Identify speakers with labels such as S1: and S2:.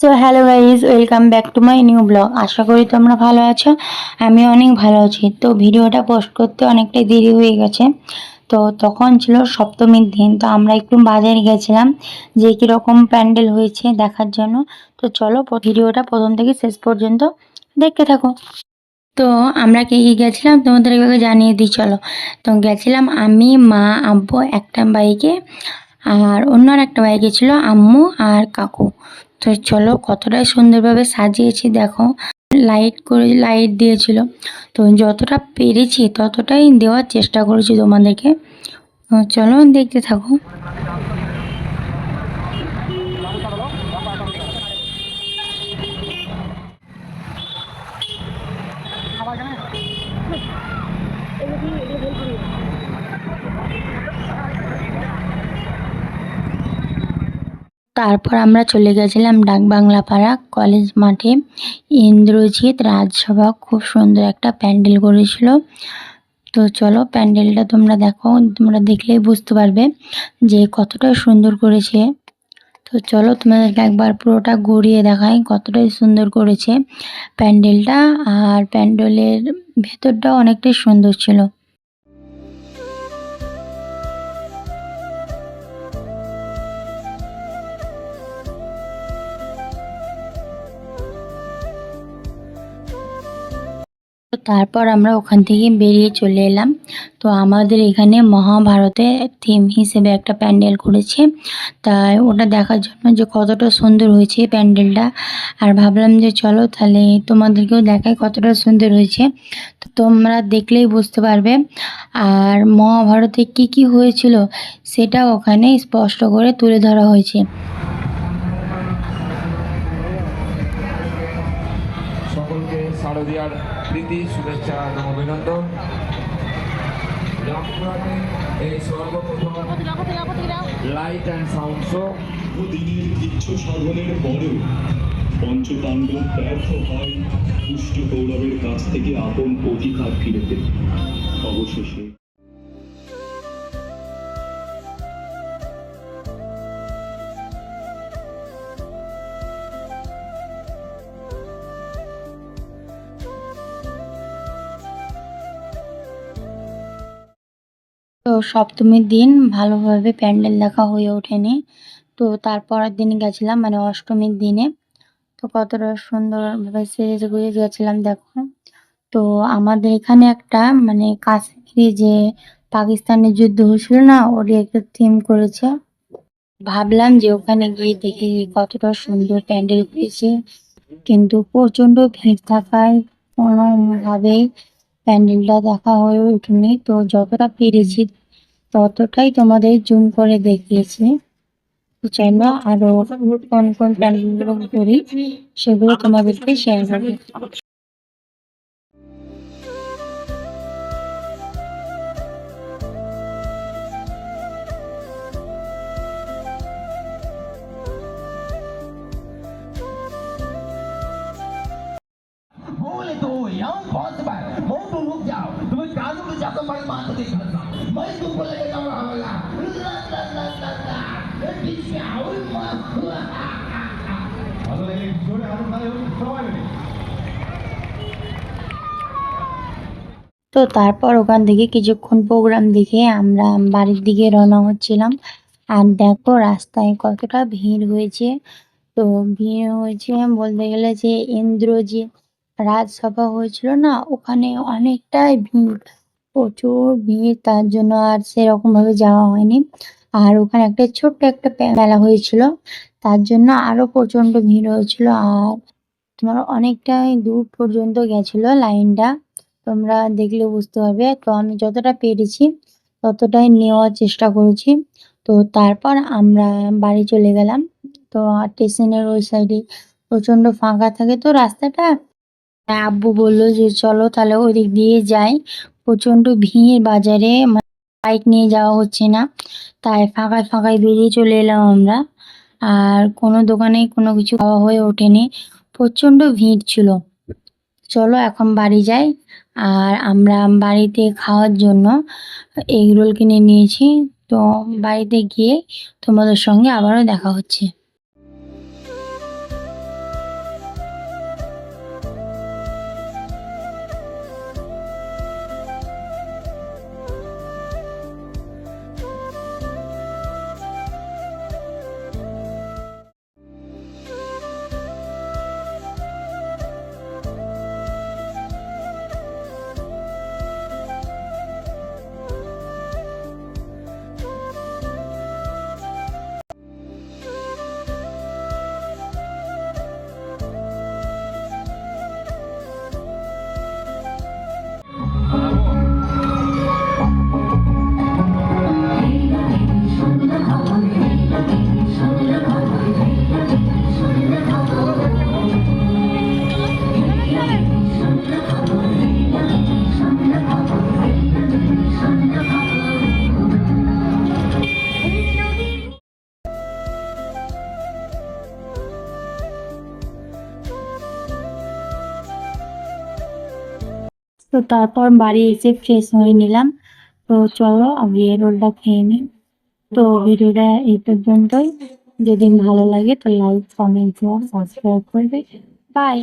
S1: So hello guys welcome back to my new blog আশা করি তোমরা ভালো আছো, আমি অনেক ভালো আছি। তো ভিডিওটা পোস্ট করতে অনেকটাই দেরি হয়ে গেছে। তো তখন ছিল সপ্তমীর দিন, তো আমরা একটু বাজারে গেছিলাম, যে কীরকম প্যান্ডেল হয়েছে দেখার জন্য। তো চলো ভিডিওটা প্রথম থেকে শেষ পর্যন্ত দেখতে থাকো। তো আমরা কে কে গেছিলাম তোমাদের এভাবে জানিয়ে দিই, চলো। তো গেছিলাম আমি, মা, আব্বু, একটা বাইকে, আর অন্য একটা বাইকে ছিল আম্মু আর কাকু। তো চলো কতটাই সুন্দরভাবে সাজিয়েছি, দেখো। লাইট করে লাইট দিয়েছিল। তো যতটা পেরেছি, ততটাই দেওয়ার চেষ্টা করেছি তোমাদেরকে। চলো দেখতে থাকো। তারপর আমরা চলে গেছিলাম ডাকবাংলা পাড়া, কলেজ মাঠে। ইন্দ্রজিৎ রাজসভা খুব সুন্দর একটা প্যান্ডেল করেছিল। তো চলো প্যান্ডেলটা তোমরা দেখো, তোমরা দেখলেই বুঝতে পারবে যে কতটা সুন্দর করেছে। তো চলো তোমাদেরকে একবার পুরোটা ঘুরিয়ে দেখাই কতটাই সুন্দর করেছে প্যান্ডেলটা। আর প্যান্ডেলের ভেতরটাও অনেকটাই সুন্দর ছিল। তারপর আমরা ওখান থেকে বেরিয়ে চলে এলাম। তো আমাদের এখানে মহাভারতের থিম হিসেবে একটা প্যান্ডেল করেছে। তাই ওটা দেখার জন্য যে কতটা সুন্দর হয়েছে প্যান্ডেলটা। আর ভাবলাম যে চলো তাহলে তোমাদেরকেও দেখাই কতটা সুন্দর হয়েছে। তো তোমরা দেখলেই বুঝতে পারবে। আর মহাভারতে কি কি হয়েছিল সেটা ওখানে স্পষ্ট করে তুলে ধরা হয়েছে।
S2: শারদীয়ার প্রীতি শুভেচ্ছা এবং অভিনন্দন। রামপুরহাটে এই সর্বপ্রথম লাইট অ্যান্ড সাউন্ড শো
S3: দিনের কিচ্ছ সাধনের পরেও পঞ্চপাণ্ডব ব্যর্থ হয় পুষ্ট কৌরবের কাছ থেকে আপন অধিকার ফিরে পেতে। অবশেষে
S1: তো সপ্তমীর দিন ভালোভাবে প্যান্ডেল দেখা হয়ে ওঠেনি। তো তারপরের দিন গেছিলাম মানে অষ্টমীর দিনে। তো কতটা সুন্দরভাবে সেজে গুজে গেছিলাম, দেখো। তো আমাদের এখানে একটা মানে কাশ্মীরি যে পাকিস্তানের যুদ্ধ হয়েছিল না, ওরই একটা থিম করেছে। ভাবলাম যে ওখানে গিয়ে দেখি কতটা সুন্দর প্যান্ডেল করেছে কিন্তু প্রচণ্ড ভিড় থাকায় কোনোভাবেই প্যান্ডেলটা দেখা হয়ে ওঠেনি। তো যতটা পেরেছি ততটাই তোমাদের জুম করে দেখিয়েছি তো চাইলে আরো কোন কোন প্যান্ডেলগুলো করি সেগুলো তোমাদেরকে শেয়ার করবো
S4: बोले तो यहाँ बहुत बार मऊ तो रुक जाओ तुम्हें कानून में जाकर मैं मार को देखा था मैं तुमको लेके जाऊंगा हवाला ला ला ला ला ला ये बीच में आओ मार ভালো লাগে জোরে আরো ভালো সবাই মিলে
S1: তো তারপর ওখান থেকে কিছুক্ষণ প্রোগ্রাম দেখে আমরা বাড়ির দিকে রওনা হচ্ছিলাম আর দেখো রাস্তায় কতটা ভিড় হয়েছে তো ভিড় হয়েছে বলতে গেলে যে ইন্দ্রজিৎ রাজসভা হয়েছিল না, ওখানে অনেকটাই ভিড়, প্রচুর ভিড়, তার জন্য আর সেরকম ভাবে যাওয়া হয়নি। আর ওখানে একটা ছোট্ট একটা মেলা হয়েছিল, তার জন্য আরও প্রচণ্ড ভিড় হয়েছিল। আর তোমার অনেকটাই দূর পর্যন্ত গেছিল লাইনটা, তোমরা দেখলে বুঝতে পারবে। তো আমি যতটা পেরেছি, ততটাই নেওয়ার চেষ্টা করেছি। তো তারপর আমরা বাড়ি চলে গেলাম। তো স্টেশনের ওই সাইডে প্রচণ্ড ফাঁকা থাকে, তো রাস্তাটা আব্বু বলল যে, চলো তাহলে ওই দিক দিয়ে যাই। প্রচণ্ড ভিড় বাজারে বাইক নিয়ে যাওয়া হচ্ছে না। তাই ফাঁকায় ফাঁকায় বেরিয়ে চলে এলাম আমরা। আর কোনো দোকানে কোনো কিছু খাওয়া হয়ে ওঠেনি। প্রচণ্ড ভিড় ছিল। চলো এখন বাড়ি যাই। আর আমরা বাড়িতে খাওয়ার জন্য এগরোল কিনে নিয়েছি। তো বাড়িতে গিয়ে তোমাদের সঙ্গে আবারও দেখা হচ্ছে। তারপর বাড়ি এসে ফ্রেশ হয়ে নিলাম। তো চলো, আমি এই রোলটা খেয়ে নিই। তো ভিডিওটা এই পর্যন্তই। যদি ভালো লাগে তো লাইক কমেন্ট শেয়ার সাবস্ক্রাইব করবে। বাই